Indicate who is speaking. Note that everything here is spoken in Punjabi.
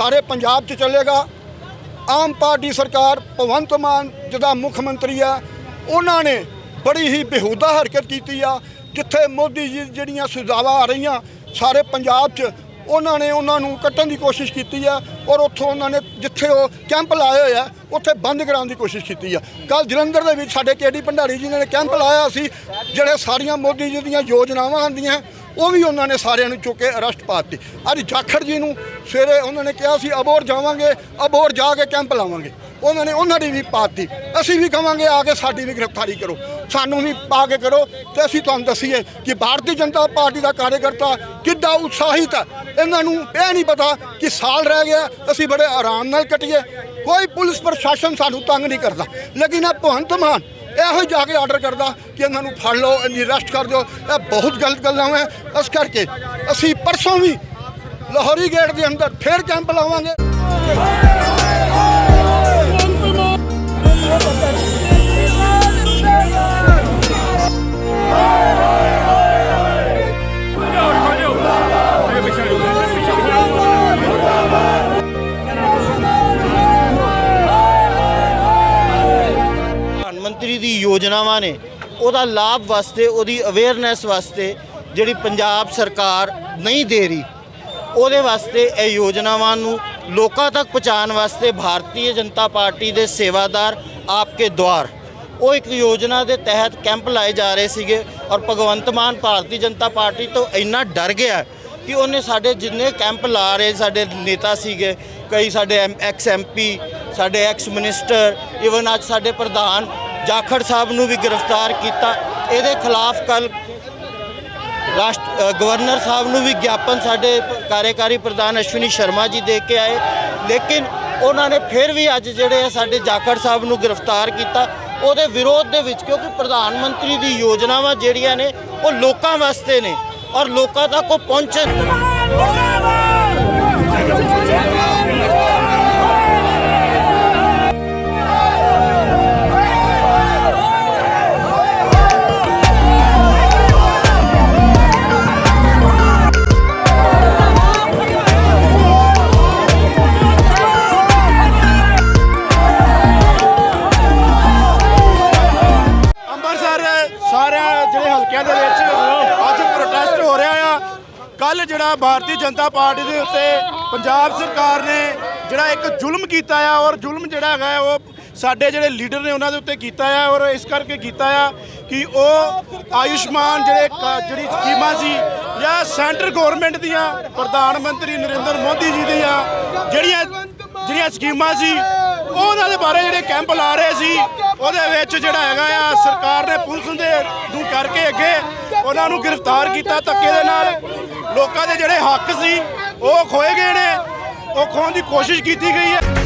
Speaker 1: ਸਾਰੇ ਪੰਜਾਬ 'ਚ ਚੱਲੇਗਾ। ਆਮ ਪਾਰਟੀ ਸਰਕਾਰ ਭਗਵੰਤ ਮਾਨ ਜਿਹਦਾ ਮੁੱਖ ਮੰਤਰੀ ਆ। ਉਹਨਾਂ ਨੇ ਬੜੀ ਹੀ ਬੇਹੂਦਾ ਹਰਕਤ ਕੀਤੀ ਆ, ਜਿੱਥੇ ਮੋਦੀ ਜੀ ਜਿਹੜੀਆਂ ਸੁਝਾਵਾਂ ਆ ਰਹੀਆਂ ਸਾਰੇ ਪੰਜਾਬ 'ਚ, ਉਹਨਾਂ ਨੇ ਉਹਨਾਂ ਨੂੰ ਕੱਟਣ ਦੀ ਕੋਸ਼ਿਸ਼ ਕੀਤੀ ਆ ਔਰ ਉੱਥੋਂ ਉਹਨਾਂ ਨੇ ਜਿੱਥੇ ਉਹ ਕੈਂਪ ਲਾਏ ਹੋਏ ਆ, ਉੱਥੇ ਬੰਦ ਕਰਾਉਣ ਦੀ ਕੋਸ਼ਿਸ਼ ਕੀਤੀ ਆ। ਕੱਲ ਜਲੰਧਰ ਦੇ ਵਿੱਚ ਸਾਡੇ ਕੇਡੀ ਭੰਡਾਰੀ ਜੀ ਨੇ ਕੈਂਪ ਲਾਇਆ ਸੀ, ਜਿਹੜੇ ਸਾਰੀਆਂ ਮੋਦੀ ਜੀ ਦੀਆਂ ਯੋਜਨਾਵਾਂ ਆਉਂਦੀਆਂ ਉਹ ਵੀ ਉਹਨਾਂ ਨੇ ਸਾਰਿਆਂ ਨੂੰ ਚੁੱਕ ਕੇ ਅਰੈਸਟ ਪਾਤੀ। ਅੱਜ ਜਾਖੜ ਜੀ ਨੂੰ ਸਵੇਰੇ ਉਹਨਾਂ ਨੇ ਕਿਹਾ ਸੀ ਅਬੋਰ ਜਾਵਾਂਗੇ ਅਬੋਰ ਜਾ ਕੇ ਕੈਂਪ ਲਾਵਾਂਗੇ। ਉਹਨਾਂ ਨੇ ਉਹਨਾਂ ਦੀ ਵੀ ਪਾਤੀ। ਅਸੀਂ ਵੀ ਕਵਾਂਗੇ, ਆ ਕੇ ਸਾਡੀ ਵੀ ਗ੍ਰਿਫਤਾਰੀ ਕਰੋ। ਸਾਨੂੰ ਵੀ ਪਾ ਕੇ ਕਰੋ ਤੇ ਅਸੀਂ ਤੁਹਾਨੂੰ ਦੱਸੀਏ ਕਿ ਭਾਰਤੀ ਜਨਤਾ ਪਾਰਟੀ ਦਾ ਕਾਰਜਕਰਤਾ ਕਿੱਡਾ ਉਤਸ਼ਾਹਿਤ ਹੈ। ਇਹਨਾਂ ਨੂੰ ਇਹ ਨਹੀਂ ਪਤਾ ਕਿ ਸਾਲ ਰਹਿ ਗਿਆ, ਅਸੀਂ ਬੜੇ ਆਰਾਮ ਨਾਲ ਕਟੀਏ। ਕੋਈ ਪੁਲਿਸ ਪ੍ਰਸ਼ਾਸਨ ਸਾਨੂੰ ਤੰਗ ਨਹੀਂ ਕਰਦਾ। ਲੇਕਿਨ ਇਹ ਭਗਵੰਤ ਮਾਨ ਇਹੋ ਹੀ ਜਾ ਕੇ ਆਰਡਰ ਕਰਦਾ ਕਿ ਇਹਨਾਂ ਨੂੰ ਫੜ ਲਓ ਇਹਦੀ ਅਰੈਸਟ ਕਰ ਦਿਓ। ਇਹ ਬਹੁਤ ਗਲਤ ਗੱਲਾਂ ਹੈ ਇਸ ਕਰਕੇ ਅਸੀਂ ਪਰਸੋਂ ਵੀ ਲਾਹੌਰੀ ਗੇਟ ਦੇ ਅੰਦਰ ਫੇਰ ਕੈਂਪ ਲਾਵਾਂਗੇ।
Speaker 2: ਮੰਤਰੀ ਦੀ ਯੋਜਨਾਵਾਂ ਨੇ, ਉਹਦਾ ਲਾਭ ਵਾਸਤੇ, ਉਹਦੀ ਅਵੇਅਰਨੈਸ ਵਾਸਤੇ ਜਿਹੜੀ ਪੰਜਾਬ ਸਰਕਾਰ ਨਹੀਂ ਦੇ ਰਹੀ, ਉਹਦੇ ਵਾਸਤੇ ਇਹ ਯੋਜਨਾਵਾਂ ਨੂੰ ਲੋਕਾਂ ਤੱਕ ਪਹੁੰਚਾਉਣ ਵਾਸਤੇ ਭਾਰਤੀ ਜਨਤਾ ਪਾਰਟੀ ਦੇ ਸੇਵਾਦਾਰ ਆਪਕੇ ਦੁਆਰ ਉਹ ਇੱਕ ਯੋਜਨਾ ਦੇ ਤਹਿਤ ਕੈਂਪ ਲਾਏ ਜਾ ਰਹੇ ਸੀਗੇ ਔਰ ਭਗਵੰਤ ਮਾਨ ਭਾਰਤੀ ਜਨਤਾ ਪਾਰਟੀ ਤੋਂ ਇੰਨਾ ਡਰ ਗਿਆ ਕਿ ਉਹਨੇ ਸਾਡੇ ਜਿੰਨੇ ਕੈਂਪ ਲਾ ਰਹੇ ਸਾਡੇ ਨੇਤਾ ਸੀਗੇ, ਕਈ ਸਾਡੇ ਐਕਸ ਐਮਪੀ ਸਾਡੇ ਐਕਸ ਮਿਨਿਸਟਰ ਇਵਨ ਅੱਜ ਸਾਡੇ ਪ੍ਰਧਾਨ ਜਾਖੜ ਸਾਹਿਬ ਨੂੰ ਵੀ ਗ੍ਰਿਫਤਾਰ ਕੀਤਾ। ਇਹਦੇ ਖਿਲਾਫ ਕੱਲ ਰਾਸ਼ਟ ਗਵਰਨਰ ਸਾਹਿਬ ਨੂੰ ਵੀ ਗਿਆਪਨ ਸਾਡੇ ਕਾਰਜਕਾਰੀ ਪ੍ਰਧਾਨ ਅਸ਼ਵਨੀ ਸ਼ਰਮਾ ਜੀ ਦੇ ਕੇ ਆਏ। ਲੇਕਿਨ ਉਹਨਾਂ ਨੇ ਫਿਰ ਵੀ ਅੱਜ ਜਿਹੜੇ ਆ ਸਾਡੇ ਜਾਖੜ ਸਾਹਿਬ ਨੂੰ ਗ੍ਰਿਫਤਾਰ ਕੀਤਾ। ਉਹਦੇ ਵਿਰੋਧ ਦੇ ਵਿੱਚ ਕਿਉਂਕਿ ਪ੍ਰਧਾਨ ਮੰਤਰੀ ਦੀ ਯੋਜਨਾਵਾਂ ਜਿਹੜੀਆਂ ਨੇ, ਉਹ ਲੋਕਾਂ ਵਾਸਤੇ ਨੇ। ਔਰ ਲੋਕਾਂ ਤੱਕ ਉਹ ਪਹੁੰਚਣ
Speaker 3: ਕੱਲ ਜਿਹੜਾ ਭਾਰਤੀ ਜਨਤਾ ਪਾਰਟੀ ਦੇ ਉੱਤੇ ਪੰਜਾਬ ਸਰਕਾਰ ਨੇ ਜਿਹੜਾ ਇੱਕ ਜ਼ੁਲਮ ਕੀਤਾ ਆ ਔਰ ਜ਼ੁਲਮ ਜਿਹੜਾ ਹੈਗਾ ਉਹ ਸਾਡੇ ਜਿਹੜੇ ਲੀਡਰ ਨੇ ਉਹਨਾਂ ਦੇ ਉੱਤੇ ਕੀਤਾ ਆ ਔਰ ਇਸ ਕਰਕੇ ਕੀਤਾ ਆ ਕਿ ਉਹ ਆਯੁਸ਼ਮਾਨ ਜਿਹੜੇ ਕ- ਜਿਹੜੀ ਸਕੀਮਾਂ ਸੀ ਜਾਂ ਸੈਂਟਰ ਗਵਰਨਮੈਂਟ ਦੀਆਂ ਪ੍ਰਧਾਨ ਮੰਤਰੀ ਨਰਿੰਦਰ ਮੋਦੀ ਜੀ ਦੀਆਂ ਜਿਹੜੀਆਂ ਜਿਹੜੀਆਂ ਸਕੀਮਾਂ ਸੀ ਉਹਨਾਂ ਦੇ ਬਾਰੇ ਜਿਹੜੇ ਕੈਂਪ ਲਾ ਰਹੇ ਸੀ, ਉਹਦੇ ਵਿੱਚ ਜਿਹੜਾ ਹੈਗਾ ਆ, ਸਰਕਾਰ ਨੇ ਪੁਲਿਸ ਦੇ ਨੂੰ ਕਰਕੇ ਅੱਗੇ ਉਹਨਾਂ ਨੂੰ ਗ੍ਰਿਫਤਾਰ ਕੀਤਾ ਧੱਕੇ ਦੇ ਨਾਲ। ਲੋਕਾਂ ਦੇ ਜਿਹੜੇ ਹੱਕ ਸੀ, ਉਹ ਖੋਏ ਗਏ ਨੇ, ਉਹ ਖੋਣ ਦੀ ਕੋਸ਼ਿਸ਼ ਕੀਤੀ ਗਈ ਹੈ।